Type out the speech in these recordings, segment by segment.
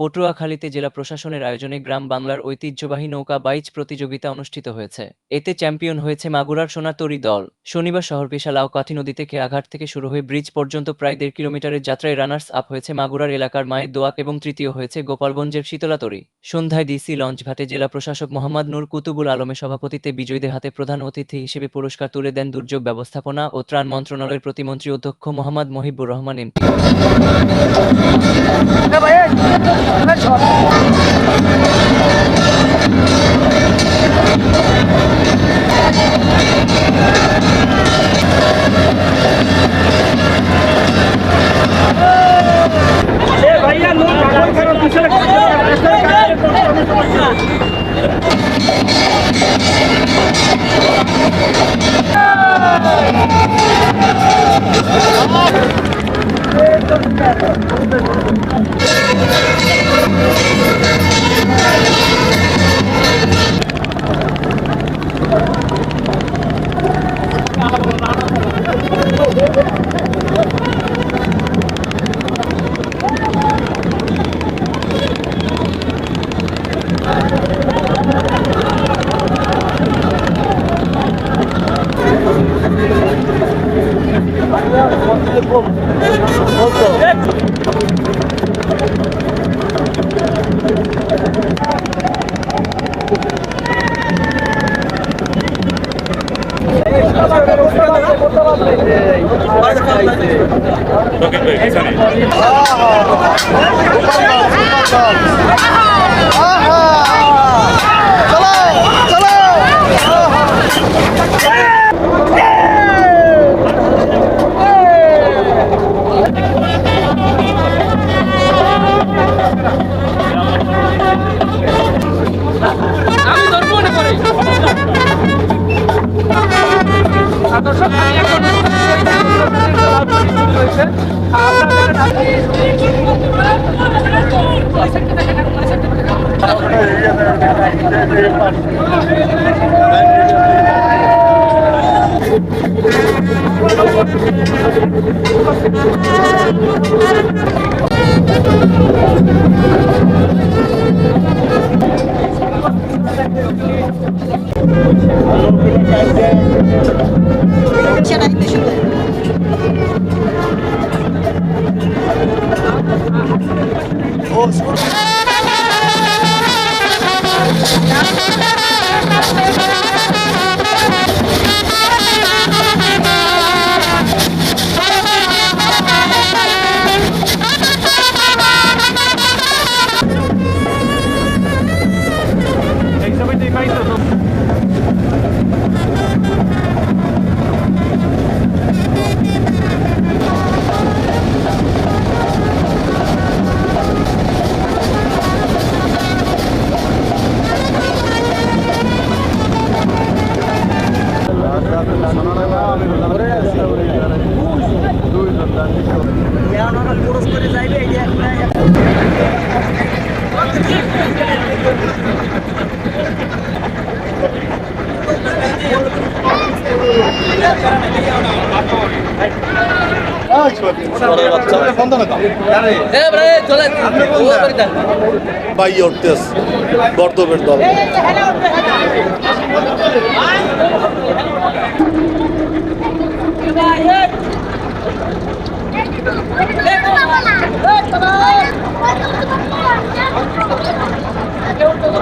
পটুয়াখালীতে জেলা প্রশাসনের আয়োজনে গ্রাম বাংলার ঐতিহ্যবাহী নৌকা বাইচ প্রতিযোগিতা অনুষ্ঠিত হয়েছে। এতে চ্যাম্পিয়ন হয়েছে মাগুরার সোনাতরি দল। শনিবার শহরবিশা লাউকাঠি নদীতে খেয়াঘাট থেকে শুরু হয়ে ব্রিজ পর্যন্ত প্রায় দেড় কিলোমিটারের যাত্রায় রানার্স আপ হয়েছে মাগুরার এলাকার মায়ের দোয়াক এবং তৃতীয় হয়েছে গোপালগঞ্জের শীতলাতরি। সন্ধ্যায় ডিসি লঞ্চঘাটে জেলা প্রশাসক মোহাম্মদ নূর কুতুবুল আলমের সভাপতিত্বে বিজয়ীদের হাতে প্রধান অতিথি হিসেবে পুরস্কার তুলে দেন দুর্যোগ ব্যবস্থাপনা ও ত্রাণ মন্ত্রণালয়ের প্রতিমন্ত্রী অধ্যক্ষ মোহাম্মদ মহিবুর রহমান এমপি भैया আমি দর্শক আমি এখন রয়েছে বাইয়ে উঠতেছে বর্ধমের দল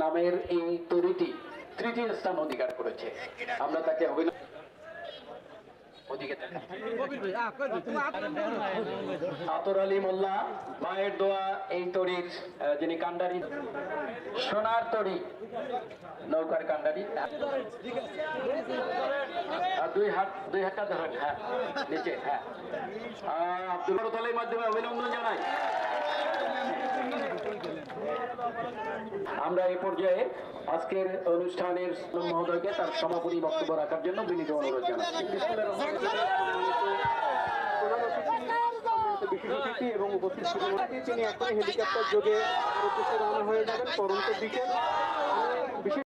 নামের এই তরিটি তৃতীয় স্থান অধিকার করেছে। আমরা তাকে অভিনন্দন যিনি কান্ডারি, সোনার তরি, নৌকার কান্ডারি। দুই দুই হ্যাঁ হ্যাঁ। মাধ্যমে জানাই। আমরা এ পর্যায়ে আজকের অনুষ্ঠানের মহোদয়কে তার সমাপনী বক্তব্য রাখার জন্য বিনীত অনুরোধ জানাচ্ছি। এবং উপস্থিত তিনি এখন হেলিকপ্টার যোগে রওনা হয়ে যাবেন। পরন্ত দিকে